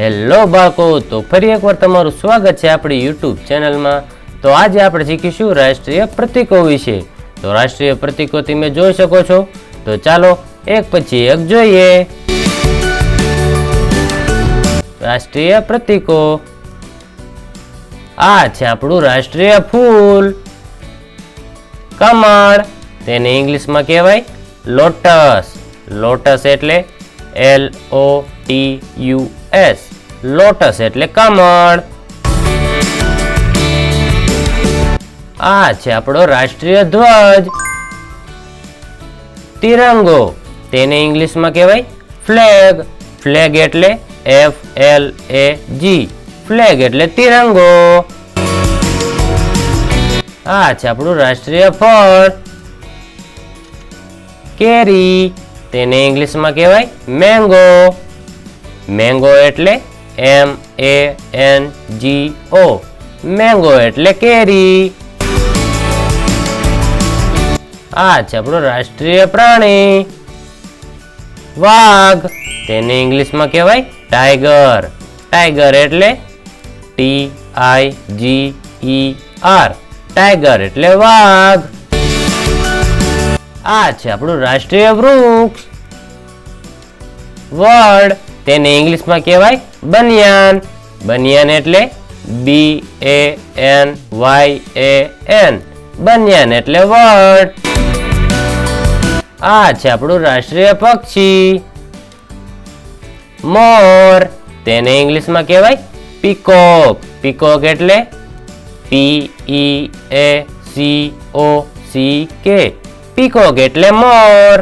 Hello બાળકો, તો ફરી એકવાર તમારું સ્વાગત છે આપણી યુટ્યુબ ચેનલમાં. તો આજે આપણે શીખીશું રાષ્ટ્રીય પ્રતીકો વિશે. તો રાષ્ટ્રીય પ્રતીકો તમે જોઈ શકો છો. તો ચાલો, એક પછી એક જોઈએ. રાષ્ટ્રીય પ્રતીકો. આ છે આપણું રાષ્ટ્રીય ફૂલ. કમળ, તેને ઇંગ્લિશમાં કહેવાય લોટસ. લોટસ એટલે L O T U S, lotus એટલે કમળ. આ છે આપણો રાષ્ટ્રીય ધ્વજ. તિરંગો, તેને ઇંગ્લિશમાં કહેવાય ફ્લેગ. ફ્લેગ એટલે F, L, A, G. Flag એટલે તિરંગો. આ છે આપણું રાષ્ટ્રીય ફળ. કેરી, તેને ઇંગ્લિશમાં કહેવાય મેંગો. મેંગો એટલે એમ A N G O mango એટલે કેરી. આ છે આપણું રાષ્ટ્રીય પ્રાણી. વાઘ. તેને ઇંગ્લિશમાં કહેવાય ટાઈગર. ટાઈગર એટલે T I G E R. Tiger એટલે વાઘ. આ છે આપણું રાષ્ટ્રીય વૃક્ષ. વડ. તેને ઇંગ્લિશમાં કહેવાય બનિયાન. બનિયાન એટલે B A N Y A N banyan એટલે વટ આ છે આપણું રાષ્ટ્રીય પક્ષી. મોર. તેને ઇંગ્લિશમાં કહેવાય પીકોક. પીકોક એટલે P E A C O C K peacock એટલે મોર.